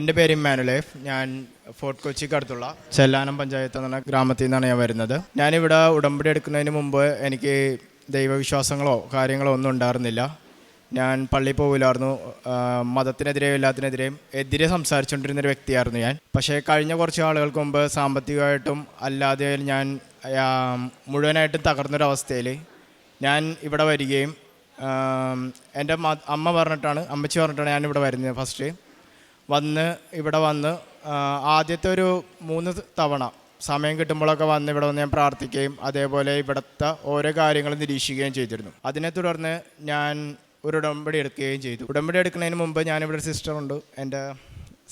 എന്റെ പേര് ഇമ്മാനുലേഫ് ഞാൻ ഫോർട്ട് കൊച്ചിക്ക് അടുത്തുള്ള ചെല്ലാനം പഞ്ചായത്ത് എന്ന ഗ്രാമത്തിൽ നിന്നാണ് ഞാൻ വരുന്നത്. ഞാനിവിടെ ഉടമ്പടി എടുക്കുന്നതിന് മുമ്പ് എനിക്ക് ദൈവവിശ്വാസങ്ങളോ കാര്യങ്ങളോ ഒന്നും ഉണ്ടായിരുന്നില്ല. ഞാൻ പള്ളിയിൽ പോകില്ലായിരുന്നു മതത്തിനെതിരെയും എല്ലാത്തിനെതിരെയും എതിരെ സംസാരിച്ചുകൊണ്ടിരുന്ന ഒരു വ്യക്തിയായിരുന്നു ഞാൻ. പക്ഷേ കഴിഞ്ഞ കുറച്ച് ആളുകൾക്ക് മുമ്പ് സാമ്പത്തികമായിട്ടും അല്ലാതെ ഞാൻ മുഴുവനായിട്ടും തകർന്നൊരവസ്ഥയിൽ ഞാൻ ഇവിടെ വരികയും എന്റെ അമ്മ പറഞ്ഞിട്ടാണ് അമ്മച്ചി പറഞ്ഞിട്ടാണ് ഞാൻ ഇവിടെ വരുന്നത് ഫസ്റ്റ്. വന്ന് ഇവിടെ വന്ന് ആദ്യത്തെ ഒരു മൂന്ന് തവണ സമയം കിട്ടുമ്പോഴൊക്കെ വന്ന് ഇവിടെ വന്ന് ഞാൻ പ്രാർത്ഥിക്കുകയും അതേപോലെ ഇവിടുത്തെ ഓരോ കാര്യങ്ങളും നിരീക്ഷിക്കുകയും ചെയ്തിരുന്നു. അതിനെ തുടർന്ന് ഞാൻ ഒരു ഉടമ്പടി എടുക്കുകയും ചെയ്തു. ഉടമ്പടി എടുക്കുന്നതിന് മുമ്പ് ഞാനിവിടെ ഒരു സിസ്റ്ററുണ്ട് എന്റെ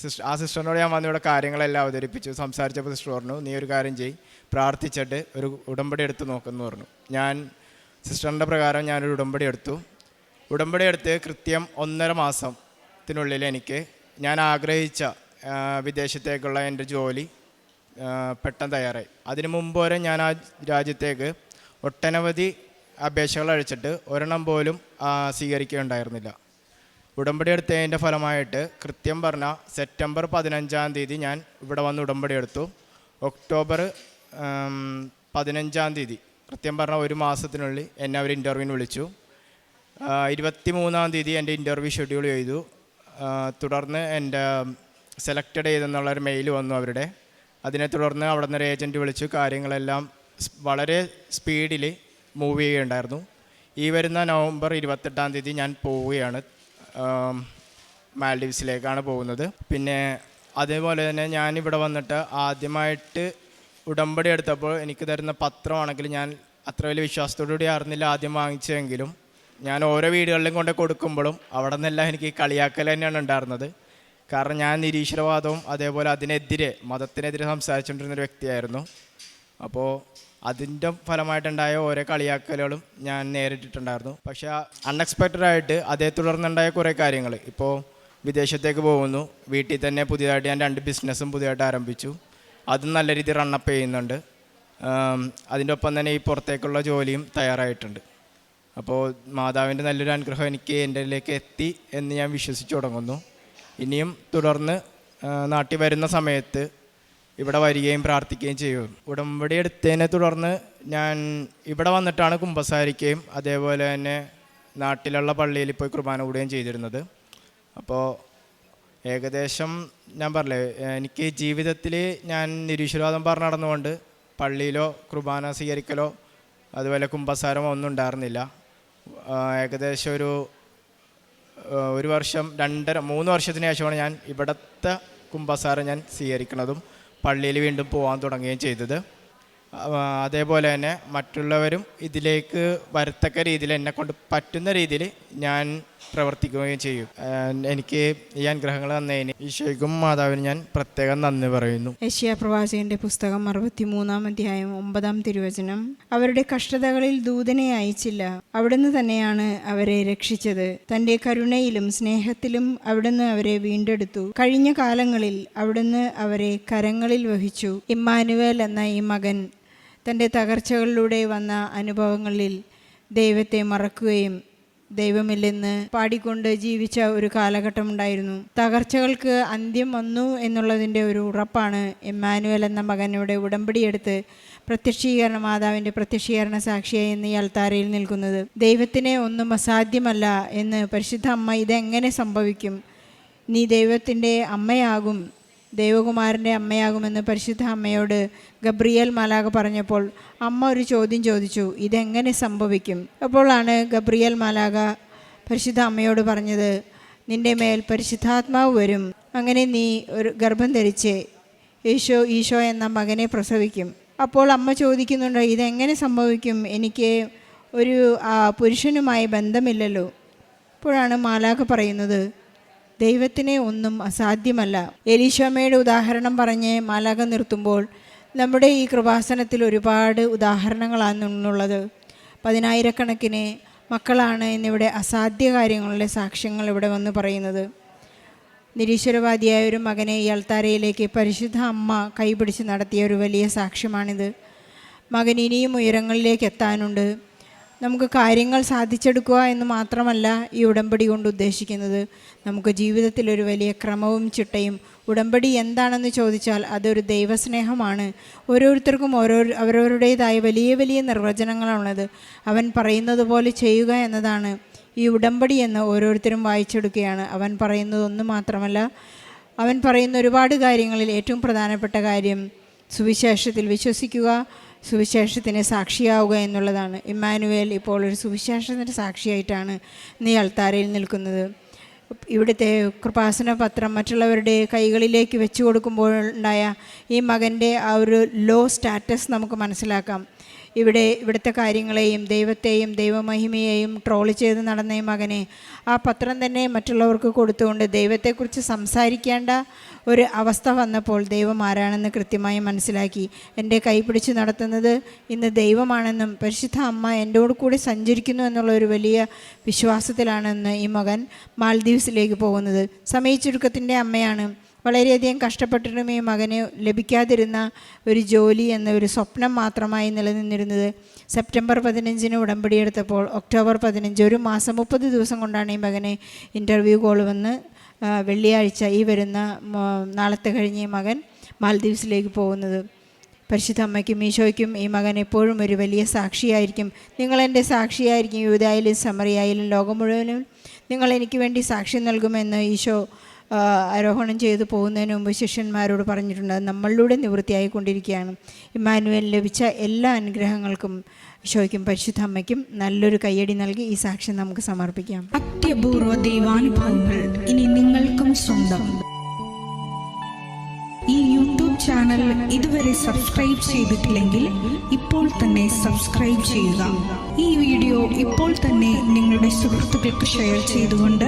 സിസ്റ്റർ ആ സിസ്റ്ററിനോട് ഞാൻ വന്ന് ഇവിടെ കാര്യങ്ങളെല്ലാം അവതരിപ്പിച്ചു. സംസാരിച്ചപ്പോൾ സിസ്റ്റർ പറഞ്ഞു നീ ഒരു കാര്യം ചെയ് പ്രാർത്ഥിച്ചിട്ട് ഒരു ഉടമ്പടി എടുത്ത് നോക്കുമെന്ന് പറഞ്ഞു. ഞാൻ സിസ്റ്ററിന്റെ പ്രകാരം ഞാനൊരു ഉടമ്പടി എടുത്തു. ഉടമ്പടി എടുത്ത് കൃത്യം ഒന്നര മാസത്തിനുള്ളിൽ എനിക്ക് ഞാൻ ആഗ്രഹിച്ച വിദേശത്തേക്കുള്ള എന്റെ ജോലി പെട്ടെന്ന് തയ്യാറായി. അതിനു മുമ്പ് വരെ ഞാൻ ആ രാജ്യത്തേക്ക് ഒട്ടനവധി അപേക്ഷകൾ അഴിച്ചിട്ട് ഒരെണ്ണം പോലും സ്വീകരിക്കുകയുണ്ടായിരുന്നില്ല. ഉടമ്പടി എടുത്തതിന്റെ ഫലമായിട്ട് കൃത്യം പറഞ്ഞാൽ സെപ്റ്റംബർ പതിനഞ്ചാം തീയതി ഞാൻ ഇവിടെ വന്ന് ഉടമ്പടി എടുത്തു. ഒക്ടോബർ പതിനഞ്ചാം തീയതി കൃത്യം പറഞ്ഞാൽ ഒരു മാസത്തിനുള്ളിൽ എന്നെ അവർ ഇന്റർവ്യൂവിന് വിളിച്ചു. ഇരുപത്തി മൂന്നാം തീയതി എന്റെ ഇന്റർവ്യൂ ഷെഡ്യൂൾ ചെയ്തു. തുടർന്ന് എന്റെ സെലക്റ്റഡ് ചെയ്തെന്നുള്ളൊരു മെയിൽ വന്നു അവരുടെ. അതിനെ തുടർന്ന് അവിടെ നിന്ന് ഒരു ഏജന്റ് വിളിച്ചു കാര്യങ്ങളെല്ലാം വളരെ സ്പീഡിൽ മൂവ് ചെയ്യുകയുണ്ടായിരുന്നു. ഈ വരുന്ന നവംബർ ഇരുപത്തെട്ടാം തീയതി ഞാൻ പോവുകയാണ് മാൽഡീവ്സിലേക്കാണ് പോകുന്നത്. പിന്നെ അതേപോലെ തന്നെ ഞാനിവിടെ വന്നിട്ട് ആദ്യമായിട്ട് ഉടമ്പടി എടുത്തപ്പോൾ എനിക്ക് തരുന്ന പത്രമാണെങ്കിൽ ഞാൻ അത്ര വലിയ വിശ്വാസത്തോടുകൂടി ആയിരുന്നില്ല ആദ്യം വാങ്ങിച്ചതെങ്കിലും. ഞാൻ ഓരോ വീടുകളിലും കൊണ്ട് കൊടുക്കുമ്പോഴും അവിടെ നിന്നെല്ലാം എനിക്ക് കളിയാക്കൽ തന്നെയാണ് ഉണ്ടായിരുന്നത്. കാരണം ഞാൻ നിരീശ്വരവാദവും അതേപോലെ അതിനെതിരെ മതത്തിനെതിരെ സംസാരിച്ചുകൊണ്ടിരുന്ന ഒരു വ്യക്തിയായിരുന്നു. അപ്പോൾ അതിന്റെ ഫലമായിട്ടുണ്ടായ ഓരോ കളിയാക്കലുകളും ഞാൻ നേരിട്ടിട്ടുണ്ടായിരുന്നു. പക്ഷേ അൺഎക്സ്പെക്റ്റഡ് ആയിട്ട് അതേ തുടർന്നുണ്ടായ കുറേ കാര്യങ്ങൾ. ഇപ്പോൾ വിദേശത്തേക്ക് പോകുന്നു. വീട്ടിൽ തന്നെ പുതിയതായിട്ട് ഞാൻ രണ്ട് ബിസിനസ്സും പുതിയതായിട്ട് ആരംഭിച്ചു. അതും നല്ല രീതിയിൽ റണ്ണപ്പ് ചെയ്യുന്നുണ്ട്. അതിന്റെ ഒപ്പം തന്നെ ഈ പുറത്തേക്കുള്ള ജോലിയും തയ്യാറായിട്ടുണ്ട്. അപ്പോൾ മാതാവിന്റെ നല്ലൊരു അനുഗ്രഹം എനിക്ക് എന്റെയിലേക്ക് എത്തി എന്ന് ഞാൻ വിശ്വസിച്ചു തുടങ്ങുന്നു. ഇനിയും തുടർന്ന് നാട്ടിൽ വരുന്ന സമയത്ത് ഇവിടെ വരികയും പ്രാർത്ഥിക്കുകയും ചെയ്യും. ഉടമ്പടി എടുത്തതിനെ തുടർന്ന് ഞാൻ ഇവിടെ വന്നിട്ടാണ് കുമ്പസാരിക്കുകയും അതേപോലെ തന്നെ നാട്ടിലുള്ള പള്ളിയിൽ പോയി കുർബാന കൂടുകയും ചെയ്തിരുന്നത്. അപ്പോൾ ഏകദേശം ഞാൻ പറഞ്ഞേ എനിക്ക് ജീവിതത്തിൽ ഞാൻ നിരീശ്വരവാദം പറഞ്ഞു നടന്നുകൊണ്ട് പള്ളിയിലോ കുർബാന സ്വീകരിക്കലോ അതുപോലെ കുമ്പസാരമോ ഒന്നും ഉണ്ടായിരുന്നില്ല. ഏകദേശം ഒരു ഒരു വർഷം രണ്ടര മൂന്ന് വർഷത്തിന് ശേഷമാണ് ഞാൻ ഇവിടുത്തെ കുമ്പസാരം ഞാൻ സ്വീകരിക്കുന്നതും പള്ളിയിൽ വീണ്ടും പോകാൻ തുടങ്ങുകയും ചെയ്തത്. അതേപോലെ തന്നെ മറ്റുള്ളവരും ഇതിലേക്ക് വരത്തക്ക രീതിയിൽ എന്നെ കൊണ്ട് പറ്റുന്ന രീതിയിൽ ഞാൻ പ്രവർത്തിക്കുകയും ചെയ്യും. എനിക്ക് ഈ അനുഗ്രഹങ്ങൾ തന്നതിന് ഈശോയ്ക്കും മാതാവിനും ഞാൻ പ്രത്യേകം നന്ദി പറയുന്നു. യശ്യാ പ്രവാചകന്റെ പുസ്തകം അറുപത്തിമൂന്നാം അധ്യായം ഒമ്പതാം തിരുവചനം. അവരുടെ കഷ്ടതകളിൽ ദൂതനെ അയച്ചില്ല. അവിടുന്ന് തന്നെയാണ് അവരെ രക്ഷിച്ചത്. തന്റെ കരുണയിലും സ്നേഹത്തിലും അവിടുന്ന് അവരെ വീണ്ടെടുത്തു. കഴിഞ്ഞ കാലങ്ങളിൽ അവിടുന്ന് അവരെ കരങ്ങളിൽ വഹിച്ചു. ഇമ്മാനുവേൽ എന്ന ഈ മകൻ തന്റെ തകർച്ചകളിലൂടെ വന്ന അനുഭവങ്ങളിൽ ദൈവത്തെ മറക്കുകയും ദൈവമില്ലെന്ന് പാടിക്കൊണ്ട് ജീവിച്ച ഒരു കാലഘട്ടം ഉണ്ടായിരുന്നു. തകർച്ചകൾക്ക് അന്ത്യം വന്നു എന്നുള്ളതിന്റെ ഒരു ഉറപ്പാണ് എമ്മാനുവൽ എന്ന മകനോട് ഉടമ്പടിയെടുത്ത് പ്രത്യക്ഷീകരണ മാതാവിന്റെ പ്രത്യക്ഷീകരണ സാക്ഷിയായി ഇന്ന് ഈ അൾത്താരയിൽ നിൽക്കുന്നത്. ദൈവത്തിനെ ഒന്നും അസാധ്യമല്ല എന്ന് പരിശുദ്ധ അമ്മ ഇതെങ്ങനെ സംഭവിക്കും? നീ ദൈവത്തിന്റെ അമ്മയാകും ദൈവകുമാരന്റെ അമ്മയാകുമെന്ന് പരിശുദ്ധ അമ്മയോട് ഗബ്രിയേൽ മാലാഖ പറഞ്ഞപ്പോൾ അമ്മ ഒരു ചോദ്യം ചോദിച്ചു ഇതെങ്ങനെ സംഭവിക്കും? അപ്പോഴാണ് ഗബ്രിയേൽ മാലാഖ പരിശുദ്ധ അമ്മയോട് പറഞ്ഞത് നിന്റെ മേൽ പരിശുദ്ധാത്മാവ് വരും. അങ്ങനെ നീ ഒരു ഗർഭം ധരിച്ച് ഈശോ ഈശോ എന്ന മകനെ പ്രസവിക്കും. അപ്പോൾ അമ്മ ചോദിക്കുന്നുണ്ട് ഇതെങ്ങനെ സംഭവിക്കും? എനിക്ക് ഒരു പുരുഷനുമായി ബന്ധമില്ലല്ലോ. അപ്പോഴാണ് മാലാഖ പറയുന്നത് ദൈവത്തിനെ ഒന്നും അസാധ്യമല്ല. എലീശോമയുടെ ഉദാഹരണം പറഞ്ഞ് മലക നിർത്തുമ്പോൾ നമ്മുടെ ഈ കൃപാസനത്തിൽ ഒരുപാട് ഉദാഹരണങ്ങളാണെന്നുള്ളത് പതിനായിരക്കണക്കിന് മക്കളാണ് ഇന്നിവിടെ അസാധ്യ കാര്യങ്ങളുടെ സാക്ഷ്യങ്ങൾ ഇവിടെ വന്ന് പറയുന്നത്. നിരീശ്വരവാദിയായ ഒരു മകനെ ഈ അൾത്താരയിലേക്ക് പരിശുദ്ധ അമ്മ കൈപിടിച്ച് നടത്തിയ ഒരു വലിയ സാക്ഷ്യമാണിത്. മകൻ ഇനിയും ഉയരങ്ങളിലേക്ക് എത്താനുണ്ട്. നമുക്ക് കാര്യങ്ങൾ സാധിച്ചെടുക്കുക എന്ന് മാത്രമല്ല ഈ ഉടമ്പടി കൊണ്ട് ഉദ്ദേശിക്കുന്നത്. നമുക്ക് ജീവിതത്തിൽ ഒരു വലിയ ക്രമവും ചിട്ടയും ഉടമ്പടി എന്താണെന്ന് ചോദിച്ചാൽ അതൊരു ദൈവസ്നേഹമാണ്. ഓരോരുത്തർക്കും ഓരോ അവരവരുടേതായ വലിയ വലിയ നിർവചനങ്ങളാണുള്ളത് അവൻ പറയുന്നത് പോലെ ചെയ്യുക എന്നതാണ് ഈ ഉടമ്പടി എന്ന് ഓരോരുത്തരും വായിച്ചെടുക്കുകയാണ്. അവൻ പറയുന്നത് ഒന്ന് മാത്രമല്ല അവൻ പറയുന്ന ഒരുപാട് കാര്യങ്ങളിൽ ഏറ്റവും പ്രധാനപ്പെട്ട കാര്യം സുവിശേഷത്തിൽ വിശ്വസിക്കുക സുവിശേഷത്തിന് സാക്ഷിയാവുക എന്നുള്ളതാണ്. ഇമ്മാനുവേൽ ഇപ്പോൾ ഒരു സുവിശേഷത്തിന്റെ സാക്ഷിയായിട്ടാണ് നീ അൾത്താരയിൽ നിൽക്കുന്നത്. ഇവിടുത്തെ കൃപാസന പത്രം മറ്റുള്ളവരുടെ കൈകളിലേക്ക് വെച്ചു കൊടുക്കുമ്പോൾ ഉണ്ടായ ഈ മകന്റെ ആ ഒരു ലോ സ്റ്റാറ്റസ് നമുക്ക് മനസ്സിലാക്കാം. ഇവിടെ ഇവിടുത്തെ കാര്യങ്ങളെയും ദൈവത്തെയും ദൈവമഹിമയെയും ട്രോൾ ചെയ്ത് നടന്ന മകനെ. ആ പത്രം തന്നെ മറ്റുള്ളവർക്ക് കൊടുത്തുകൊണ്ട് ദൈവത്തെക്കുറിച്ച് സംസാരിക്കേണ്ട ഒരു അവസ്ഥ വന്നപ്പോൾ ദൈവം ആരാണെന്ന് കൃത്യമായി മനസ്സിലാക്കി. എന്റെ കൈ പിടിച്ച് നടത്തുന്നത് ഇന്ന് ദൈവമാണെന്നും പരിശുദ്ധ അമ്മ എന്റോട് കൂടി സഞ്ചരിക്കുന്നു എന്നുള്ള ഒരു വലിയ വിശ്വാസത്തിലാണെന്ന് ഈ മകൻ മാൽദ്വീപ്സിലേക്ക് പോകുന്നത്. സമയച്ചുരുക്കത്തിന്റെ അമ്മയാണ്. വളരെയധികം കഷ്ടപ്പെട്ടിട്ടും ഈ മകന് ലഭിക്കാതിരുന്ന ഒരു ജോലി എന്ന ഒരു സ്വപ്നം മാത്രമായി നിലനിന്നിരുന്നത് സെപ്റ്റംബർ പതിനഞ്ചിന് ഉടമ്പടി എടുത്തപ്പോൾ ഒക്ടോബർ പതിനഞ്ച് ഒരു മാസം മുപ്പത് ദിവസം കൊണ്ടാണ് ഈ മകനെ ഇന്റർവ്യൂ കോൾ വന്ന് വെള്ളിയാഴ്ച ഈ വരുന്ന നാളത്തെ കഴിഞ്ഞ് ഈ മകൻ മാലദ്വീപ്സിലേക്ക് പോകുന്നത്. പരിശുദ്ധ അമ്മയ്ക്കും ഈശോയ്ക്കും ഈ മകൻ എപ്പോഴും ഒരു വലിയ സാക്ഷിയായിരിക്കും. നിങ്ങളെന്റെ സാക്ഷിയായിരിക്കും യൂതായാലും സമറിയായാലും ലോകം മുഴുവനും നിങ്ങൾ എനിക്ക് വേണ്ടി സാക്ഷി നൽകുമെന്ന് ഈശോ ആരോഹണം ചെയ്തു പോകുന്നതിന് മുമ്പ് ശിഷ്യന്മാരോട് പറഞ്ഞിട്ടുണ്ട് നമ്മളിലൂടെ നിവൃത്തിയായിക്കൊണ്ടിരിക്കുകയാണ്. ഇമ്മാനുവൽ ലഭിച്ച എല്ലാ അനുഗ്രഹങ്ങൾക്കും ഈശോയ്ക്കും പരിശുദ്ധ അമ്മയ്ക്കും നല്ലൊരു കയ്യടി നൽകി ഈ സാക്ഷ്യം നമുക്ക് സമർപ്പിക്കാം. അത്യപൂർവ ദൈവാനുഭവങ്ങൾ ഇനി നിങ്ങൾക്കും സ്വന്തം. ഈ യൂട്യൂബ് ചാനൽ ഇതുവരെ സബ്സ്ക്രൈബ് ചെയ്തിട്ടില്ലെങ്കിൽ ഇപ്പോൾ തന്നെ സബ്സ്ക്രൈബ് ചെയ്യുക. ഈ വീഡിയോ ഇപ്പോൾ തന്നെ നിങ്ങളുടെ സുഹൃത്തുക്കൾക്ക് ഷെയർ ചെയ്തുകൊണ്ട്